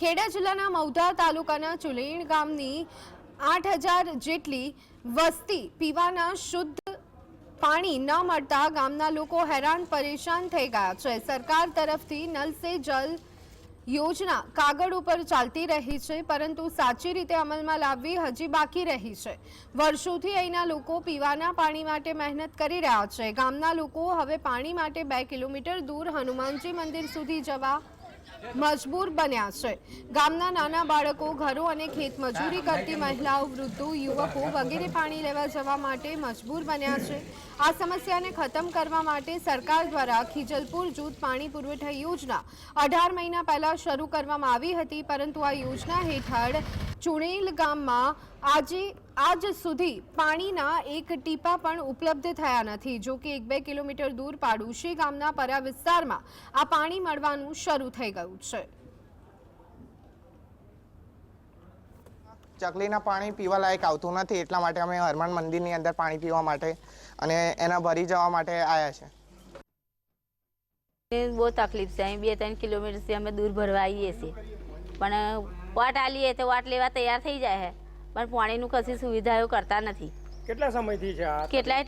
ખેડા જિલ્લાના મૌધા તાલુકાના ચુલેણ ગામની આઠ હજાર જેટલી વસ્તી પીવાના શુદ્ધ પાણી ન મળતા ગામના લોકો હેરાન પરેશાન થઈ ગયા છે. સરકાર તરફથી નલ સે જલ યોજના કાગળ ઉપર ચાલતી રહી છે, પરંતુ સાચી રીતે અમલમાં લાવવી હજી બાકી રહી છે. વર્ષોથી અહીંના લોકો પીવાના પાણી માટે મહેનત કરી રહ્યા છે. ગામના લોકો હવે પાણી માટે બે કિલોમીટર દૂર હનુમાનજી મંદિર સુધી જવા મજબૂર બન્યા છે. ગામના નાના બાળકો, ઘરો અને ખેત મજૂરી કરતી મહિલાઓ, વૃદ્ધો, યુવકો વગેરે પાણી લેવા જવા માટે મજબૂર બન્યા છે. આ સમસ્યાને ખતમ કરવા માટે સરકાર દ્વારા ખીજલપુર જૂથ પાણી પુરવઠા યોજના અઢાર મહિના પહેલા શરૂ કરવામાં આવી હતી, પરંતુ આ યોજના હેઠળ ચુણેલ ગામમાં આજે આજ સુધી પાણીના એક ટીપા પણ ઉપલબ્ધ થયા નથી. જો કે એક બે કિલોમીટર દૂર પાડુશી ગામના પરા વિસ્તારમાં આ પાણી મળવાનું શરૂ થઈ ગયું છે. ચકલીના પાણી પીવા લાયક આવતું નથી એટલા માટે અમે હનુમાન મંદિરની અંદર પાણી પીવા માટે અને એના ભરી જવા માટે આવ્યા છે. બહુ તકલીફ છે. અહીં બે ત્રણ કિલોમીટરથી અમે દૂર ભરવા આવીએ છીએ. પણ વાટ આલીએ તો વાટ લેવા તૈયાર થઈ જાય છે પણ પાણીનું કશી સુવિધાઓ કરતા નથી. કેટલા સમયથી છે આ? કેટલાય